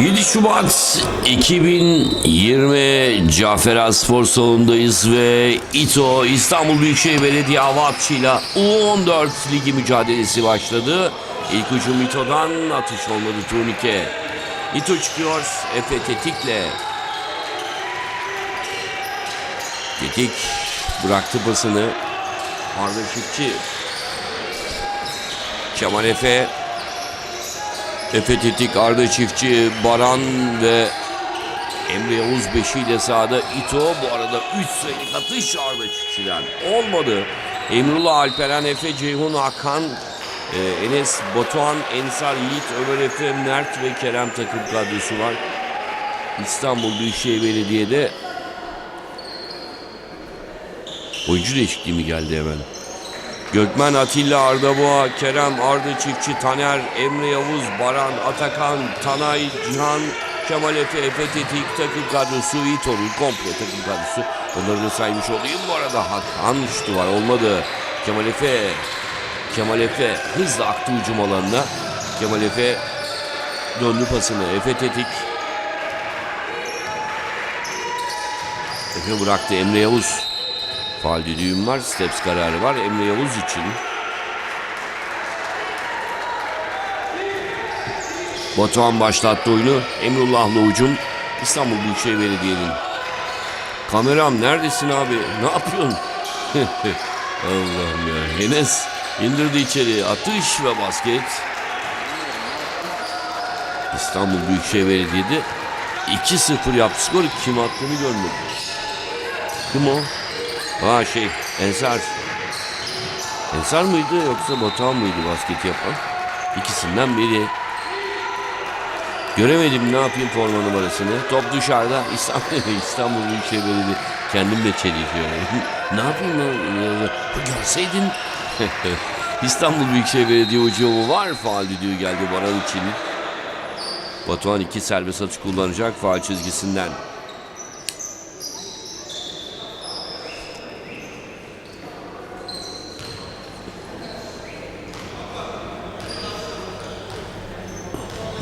7 Şubat 2020 Cafer Spor salonundayız ve İTO İstanbul Büyükşehir Belediye Hava Atışı'yla U14 ligi mücadelesi başladı. İlk hücum İTO'dan atış olmadı turnike. İTO çıkıyor Efe Tetik'le. Tetik bıraktı pasını. Arda Çiftçi. Kemal Efe Efe Tetik, Arda Çiftçi, Baran ve Emre Yavuz beşiyle sahada İto. Bu arada 3 sayılık atış Arda Çiftçi'den. Olmadı. Emrullah Alperen, Efe Ceyhun, Hakan, e, Enes, Batuhan, Ensar, Yiğit, Ömer Efe, Mert ve Kerem takım kadrosu var. İstanbul Büyükşehir Belediye'de oyuncu değişikliği mi geldi hemen? Gökmen Atilla Arda Boğa, Kerem Arda Çiftçi, Taner, Emre Yavuz, Baran, Atakan, Tanay, Cihan, Kemal Efe, Efe Tetik takım kadrosu, İTO'nun komple takım kadrosu. Onları da saymış olayım bu arada. Hakan şutu var olmadı. Kemal Efe, Kemal Efe hızla aktı hücum alanına. Kemal Efe döndü pasını. Efe Tetik. Efe bıraktı Emre Yavuz. Faal düdüğüm var. Steps kararı var. Emre Yavuz için. Batuhan başlattı oyunu. Emrullah'la hücum. İstanbul Büyükşehir Belediye'nin. Kameram neredesin abi? Ne yapıyorsun? Allah'ım ya. Enes indirdi içeri. Atış ve basket. İstanbul Büyükşehir Belediye'de 2-0 yaptı skor. Kim attığını görmedim. Kim o? Ha şey Ensar. Ensar mıydı yoksa Batuhan mıydı basket yapan? İkisinden biri. Göremedim ne yapayım forma numarasını. Top dışarıda İstanbul, İstanbul Büyükşehir Belediye. Kendim de çelişiyorum. ne yapayım lan? Görseydin. İstanbul Büyükşehir Belediye hücumu var. Faal düdüğü geldi Baran için. Batuhan iki serbest atış kullanacak faal çizgisinden.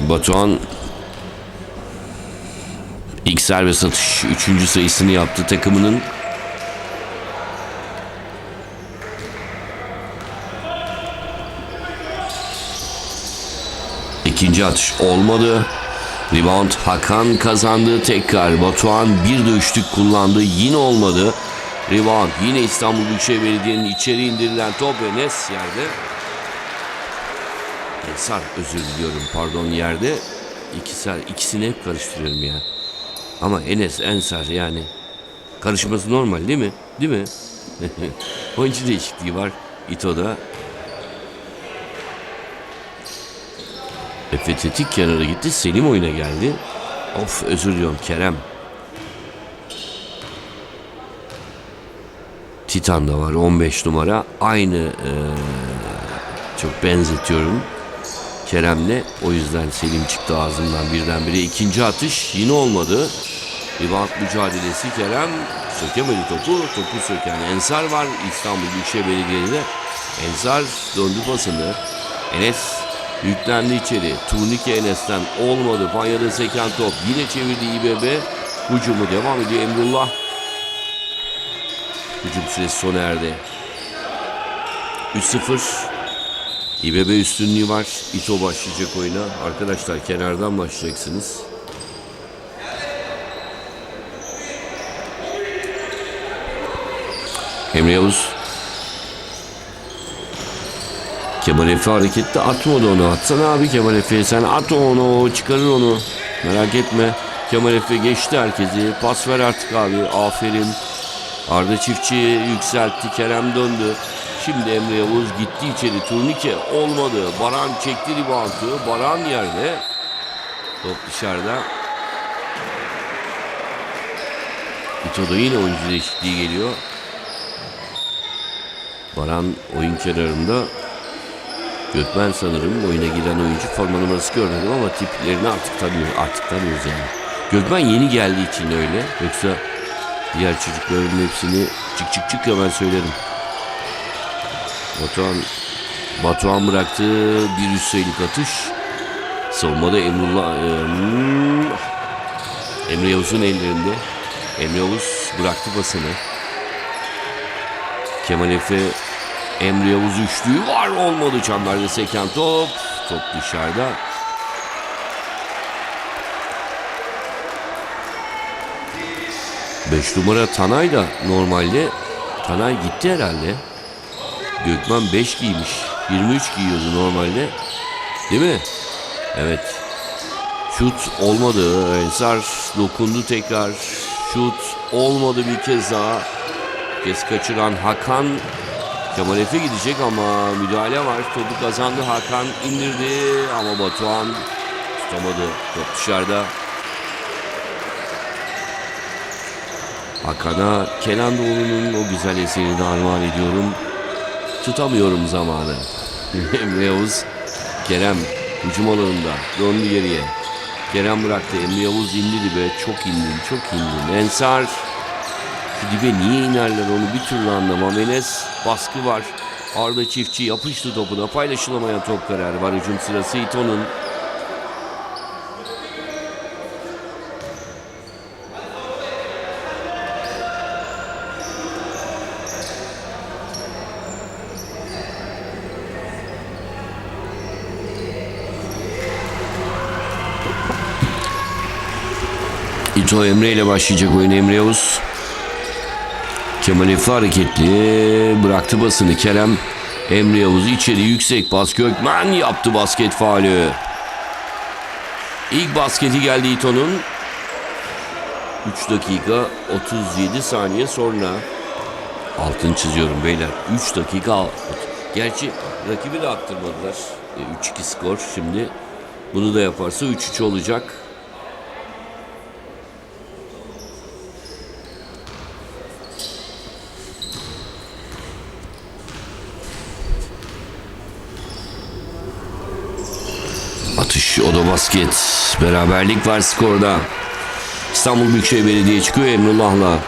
Batuhan ilk serbest atış 3. sayısını yaptı takımının. İkinci atış olmadı. Rebound Hakan kazandı tekrar. Batuhan bir de üçlük kullandı. Yine olmadı. Rebound yine İstanbul Büyükşehir Belediye'nin içeri indirilen top ve Nes yerde. Ensar özür diliyorum pardon yerde. İkisar, ikisini hep karıştırıyorum ya. Ama Enes Ensar yani. Karışması normal değil mi? Değil mi? Oyuncu değişikliği var. İto'da. Efe Tetik kenara gitti. Selim oyuna geldi. Of özür diliyorum Kerem. Titan da var 15 numara. Aynı eee, çok benzetiyorum. Kerem'le. O yüzden Selim çıktı ağzından birdenbire. ikinci atış yine olmadı. Rebound mücadelesi Kerem sökemedi topu. Topu söken Ensar var İstanbul Büyükşehir Belediye'de. Ensar döndü pasını. Enes yüklendi içeri. Turnike Enes'ten olmadı. Panyada seken top. Yine çevirdi İBB. Hücumu devam ediyor Emrullah. Hücum süresi sona erdi. 3-0 İBB üstünlüğü var. İto başlayacak oyuna. Arkadaşlar kenardan başlayacaksınız. Emre Yavuz. Kemal Efe harekette atmadı onu. Atsana abi Kemal Efe'ye sen at onu. Çıkarır onu. Merak etme. Kemal Efe geçti herkesi. Pas ver artık abi. Aferin. Arda Çiftçi yükseltti. Kerem döndü. Şimdi Emre Yavuz gitti içeri. Turnike olmadı. Baran çekti ribantı. Baran yerde. Top dışarıda. İto'da yine oyuncu değişikliği geliyor. Baran oyun kenarında. Gökmen sanırım oyuna giren oyuncu forma numarası görmedim ama tiplerini artık tanıyor. Artık tanıyoruz yani. Gökmen yeni geldiği için öyle. Yoksa diğer çocukların hepsini çık çık çık hemen söylerim. Batuhan Batuhan bıraktı bir üst sayılık atış. Savunmada Emrullah e, hmm, Emre Yavuz'un ellerinde. Emre Yavuz bıraktı pasını. Kemal Efe Emre Yavuz üçlüğü var olmadı çemberde seken top. Top dışarıda. Beş numara Tanay da normalde Tanay gitti herhalde. Gökmen 5 giymiş. 23 giyiyordu normalde. Değil mi? Evet. Şut olmadı. Ensar dokundu tekrar. Şut olmadı bir kez daha. Kez kaçıran Hakan Kemal Efe gidecek ama müdahale var. Topu kazandı Hakan indirdi ama Batuhan tutamadı. Top dışarıda. Hakan'a Kenan Doğulu'nun o güzel eserini armağan ediyorum. Tutamıyorum zamanı. Emre Yavuz, Kerem hücum alanında döndü geriye. Kerem bıraktı. Emre Yavuz indi dibe. Çok indin, çok indin. Ensar şu dibe niye inerler onu bir türlü anlamam. Enes baskı var. Arda Çiftçi yapıştı topuna. Paylaşılamayan top kararı var. Hücum sırası İto'nun. İto Emre ile başlayacak oyun Emre Yavuz. Kemal Efe hareketli. Bıraktı basını Kerem. Emre Yavuz içeri yüksek bas Gökmen yaptı basket faulü. İlk basketi geldi İto'nun. 3 dakika 37 saniye sonra altın çiziyorum beyler. 3 dakika al- Gerçi rakibi de attırmadılar. E, 3-2 skor şimdi. Bunu da yaparsa 3-3 olacak. Atış o da basket. Beraberlik var skorda. İstanbul Büyükşehir Belediye çıkıyor Emrullah'la.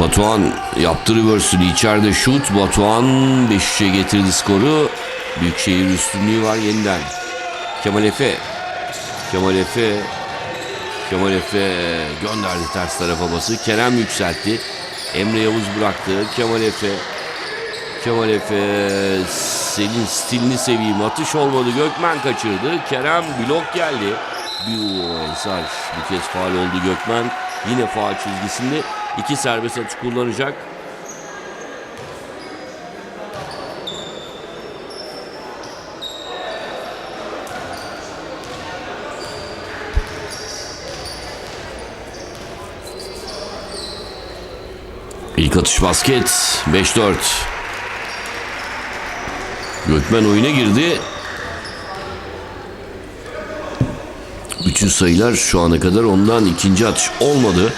Batuhan yaptı reverse'ünü içeride şut. Batuhan 5-3'e getirdi skoru. Büyükşehir üstünlüğü var yeniden. Kemal Efe. Kemal Efe. Kemal Efe gönderdi ters tarafa bası. Kerem yükseltti. Emre Yavuz bıraktı. Kemal Efe. Kemal Efe senin stilini seveyim. Atış olmadı Gökmen kaçırdı. Kerem blok geldi. Bir bir kez faal oldu Gökmen. Yine faal çizgisinde iki serbest atış kullanacak. İlk atış basket 5-4 Gökmen oyuna girdi. Bütün sayılar şu ana kadar ondan ikinci atış olmadı.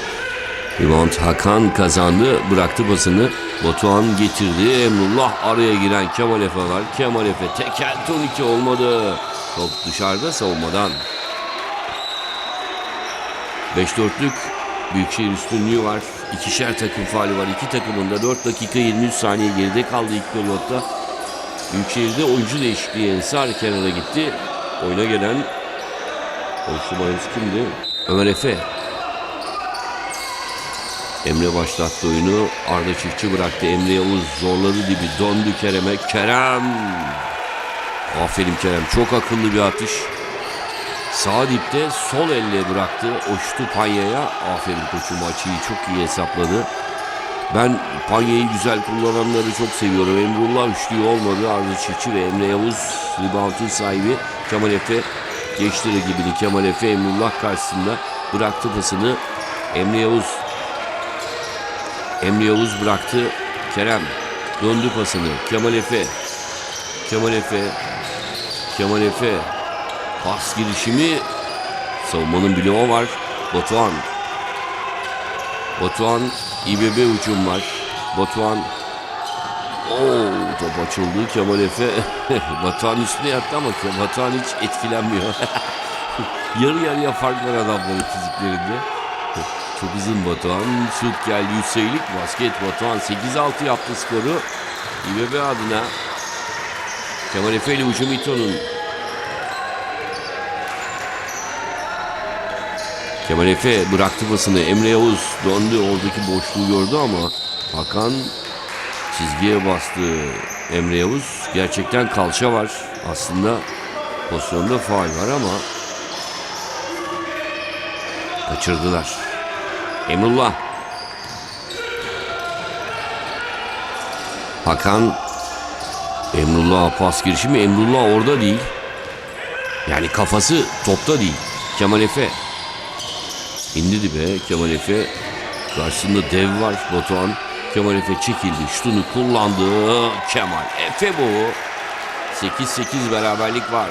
Rebound Hakan kazandı. Bıraktı basını. Batuhan getirdi. Emrullah araya giren Kemal Efe var. Kemal Efe tekel turnike olmadı. Top dışarıda savunmadan. 5-4'lük Büyükşehir üstünlüğü var. İkişer takım faali var. İki takımın da 4 dakika 23 saniye geride kaldı ilk periyotta. Büyükşehir'de oyuncu değişikliği Ensar kenara gitti. Oyuna gelen Oyuncu kimdi? Ömer Efe. Emre başlattı oyunu. Arda Çiftçi bıraktı. Emre Yavuz zorladı dibi. Döndü Kerem'e. Kerem. Aferin Kerem. Çok akıllı bir atış. Sağ dipte sol elle bıraktı. Uçtu Panya'ya. Aferin koçum açıyı çok iyi hesapladı. Ben Panya'yı güzel kullananları çok seviyorum. Emrullah üçlüğü olmadı. Arda Çiftçi ve Emre Yavuz reboundın sahibi. Kemal Efe geçti rakibini. Kemal Efe Emrullah karşısında bıraktı pasını. Emre Yavuz Emre Yavuz bıraktı. Kerem döndü pasını. Kemal Efe Kemal Efe Kemal Efe pas girişimi savunmanın bloğu var. Batuhan Batuhan İBB hücum var. Batuhan Oo, top açıldı Kemal Efe. Batuhan üstüne yattı ama Batuhan hiç etkilenmiyor. Yarı yarıya fark var adamların fiziklerinde. Çok uzun Batuhan. Şut geldi Hüseyinlik. Basket Batuhan 8-6 yaptı skoru. İBB adına Kemal Efe ile hücum İto'nun Kemal Efe bıraktı pasını. Emre Yavuz döndü. Oradaki boşluğu gördü ama Hakan çizgiye bastı. Emre Yavuz gerçekten kalça var. Aslında pozisyonda faal var ama kaçırdılar. Emrullah Hakan Emrullah pas girişimi Emrullah orada değil. Yani kafası topta değil. Kemal Efe indi dibe Kemal Efe karşısında dev var Batuhan Kemal Efe çekildi şutunu kullandı Kemal Efe bu 8-8 beraberlik var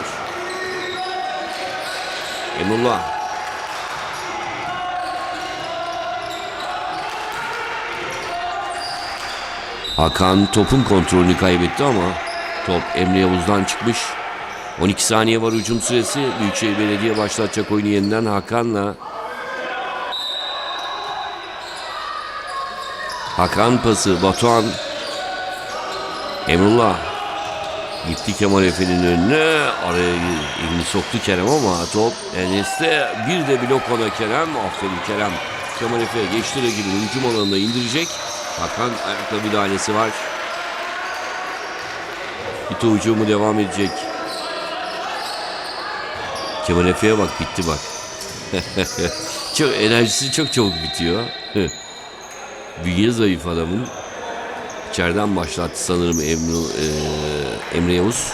Emrullah Hakan topun kontrolünü kaybetti ama top Emre Yavuz'dan çıkmış. 12 saniye var hücum süresi. Büyükşehir Belediye başlatacak oyunu yeniden Hakan'la. Hakan pası Batuhan. Emrullah. Gitti Kemal Efe'nin önüne. Araya elini soktu Kerem ama top Enes'te. Bir de blok ona Kerem. Aferin Kerem. Kemal Efe geçti rakibini hücum alanına indirecek. Hakan ayakla müdahalesi var. Bito hücumu devam edecek. Kemal Efe'ye bak bitti bak. çok enerjisi çok çabuk bitiyor. Bünye zayıf adamın. İçeriden başlattı sanırım Emre, e, Emre Yavuz.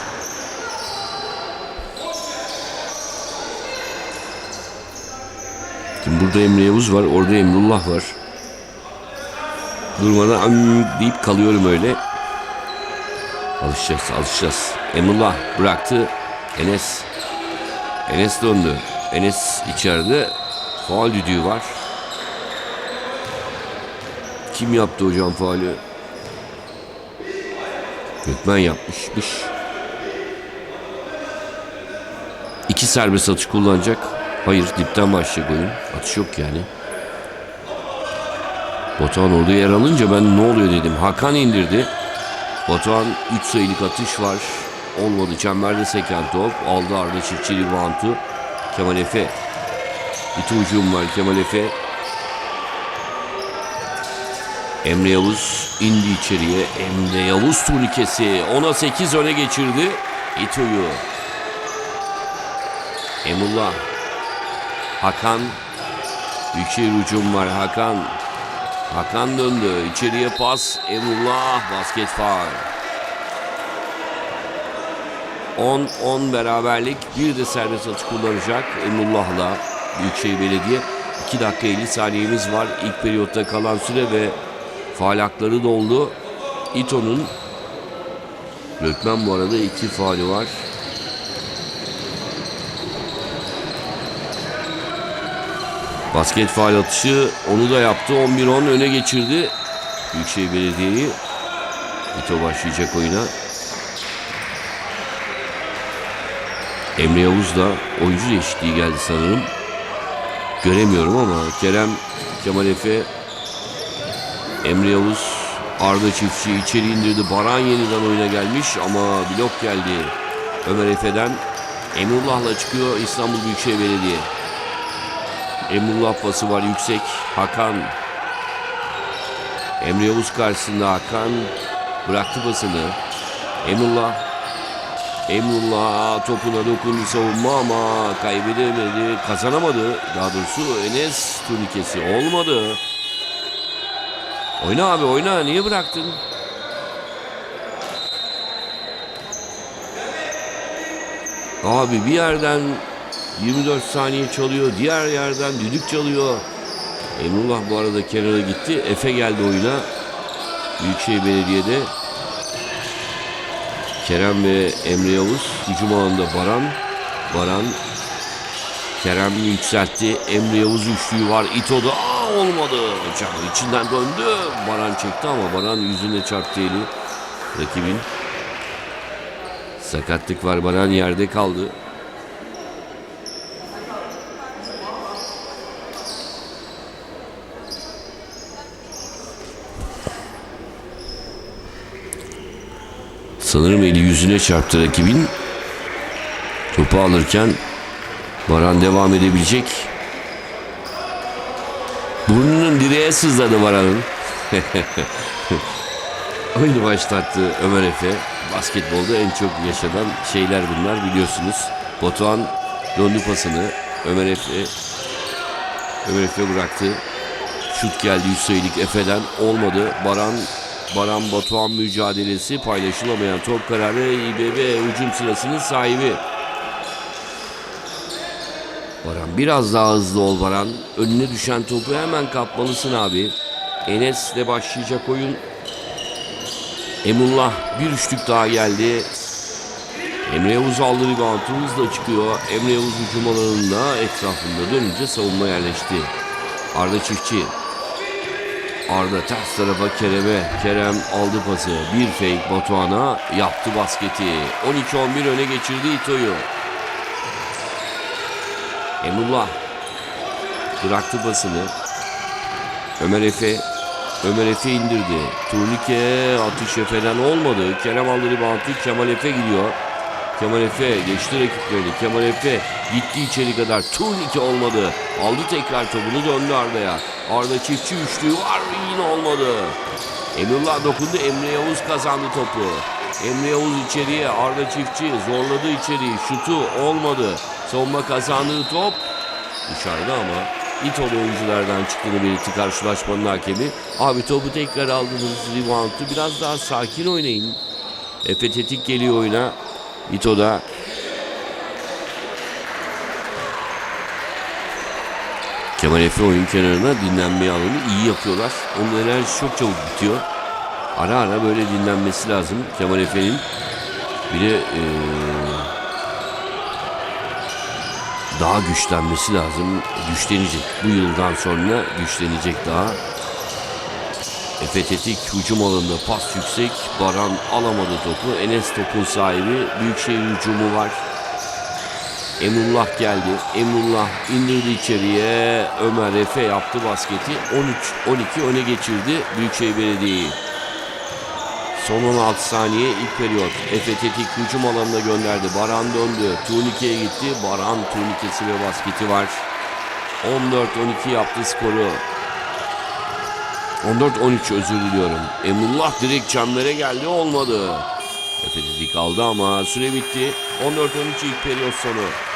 Şimdi burada Emre Yavuz var. Orada Emrullah var. Durmadan "Am" deyip kalıyorum öyle. Alışacağız, alışacağız. Emrullah bıraktı. Enes. Enes döndü. Enes içeride. Faal düdüğü var. Kim yaptı hocam faali? Gökmen yapmışmış. İki serbest atış kullanacak. Hayır dipten başlayacak oyun. Atış yok yani. Batuhan orada yer alınca ben ne oluyor dedim. Hakan indirdi. Batuhan 3 sayılık atış var. Olmadı. Çemberde seken top. Aldı Arda Çiftçili Vantu. Kemal Efe. Bir hücum var Kemal Efe. Emre Yavuz indi içeriye. Emre Yavuz turnikesi. 10'a 8 öne geçirdi. İto'yu. Emullah. Hakan. Büyükşehir hücum var Hakan. Hakan döndü. İçeriye pas. Emrullah basket faul. 10-10 beraberlik. Bir de serbest atış kullanacak Emrullah'la Büyükşehir Belediye. 2 dakika 50 saniyemiz var. İlk periyotta kalan süre ve faal hakları doldu. İto'nun Lökmen bu arada iki faali var. Basket faal atışı onu da yaptı. 11-10 öne geçirdi. Büyükşehir Belediye'yi. İto başlayacak oyuna. Emre Yavuz da oyuncu değişikliği geldi sanırım. Göremiyorum ama Kerem, Kemal Efe, Emre Yavuz, Arda Çiftçi içeri indirdi. Baran yeniden oyuna gelmiş ama blok geldi. Ömer Efe'den Emrullah'la çıkıyor İstanbul Büyükşehir Belediye. Emrullah pası var yüksek. Hakan. Emre Yavuz karşısında Hakan bıraktı pasını. Emrullah. Emrullah topuna dokundu savunma ama kaybedemedi. Kazanamadı. Daha doğrusu Enes turnikesi olmadı. Oyna abi oyna. Niye bıraktın? Abi bir yerden 24 saniye çalıyor. Diğer yerden düdük çalıyor. Emrullah bu arada kenara gitti. Efe geldi oyuna. Büyükşehir Belediye'de. Kerem ve Emre Yavuz. Hücum alanında Baran. Baran. Kerem yükseltti. Emre Yavuz üçlüğü var. İto'da olmadı. Hocam içinden döndü. Baran çekti ama Baran yüzüne çarptı eli. Rakibin. Sakatlık var. Baran yerde kaldı. Sanırım eli yüzüne çarptı rakibin. Topu alırken Baran devam edebilecek. Burnunun direğe sızladı Baran'ın. Oyunu başlattı Ömer Efe. Basketbolda en çok yaşanan şeyler bunlar biliyorsunuz. Batuhan döndü pasını. Ömer Efe Ömer Efe bıraktı. Şut geldi Hüseyinlik Efe'den. Olmadı. Baran Baran Batuhan mücadelesi paylaşılamayan top kararı İBB hücum sırasının sahibi. Baran biraz daha hızlı ol Baran. Önüne düşen topu hemen kapmalısın abi. Enes'le başlayacak oyun. Emullah bir üçlük daha geldi. Emre Yavuz aldı reboundu hızla çıkıyor. Emre Yavuz hücum alanında etrafında dönünce savunma yerleşti. Arda Çiftçi. Arda ters tarafa Kerem'e. Kerem aldı pası. Bir fake Batuhan'a yaptı basketi. 12-11 öne geçirdi İto'yu. Emullah bıraktı basını. Ömer Efe Ömer Efe indirdi. Turnike atış Efe'den olmadı. Kerem aldı reboundu. Kemal Efe gidiyor. Kemal Efe geçti rakiplerini. Kemal Efe gitti içeri kadar. Turnike olmadı. Aldı tekrar topunu döndü Arda'ya. Arda çiftçi üçlüğü var yine olmadı. Emrullah dokundu. Emre Yavuz kazandı topu. Emre Yavuz içeriye. Arda çiftçi zorladı içeriği. Şutu olmadı. Savunma kazandığı top dışarıda ama İtolu oyunculardan çıktığını belirtti karşılaşmanın hakemi. Abi topu tekrar aldınız reboundu. Biraz daha sakin oynayın. Efe tetik geliyor oyuna. İto'da Kemal Efe oyun kenarına dinlenme alanı iyi yapıyorlar. Onun enerjisi çok çabuk bitiyor. Ara ara böyle dinlenmesi lazım Kemal Efe'nin. Bir de eee, daha güçlenmesi lazım. Güçlenecek. Bu yıldan sonra güçlenecek daha. Efe Tetik hücum alanında pas yüksek. Baran alamadı topu. Enes topun sahibi. Büyükşehir hücumu var. Emrullah geldi. Emrullah indirdi içeriye. Ömer Efe yaptı basketi. 13-12 öne geçirdi Büyükşehir Belediye'yi. Son 16 saniye ilk periyot. Efe Tetik hücum alanına gönderdi. Baran döndü. Turnike'ye gitti. Baran turnikesi ve basketi var. 14-12 yaptı skoru. 14-13 özür diliyorum. Emrullah direkt çembere geldi olmadı. Efe Tetik aldı ama süre bitti. 14-13 ilk periyot sonu.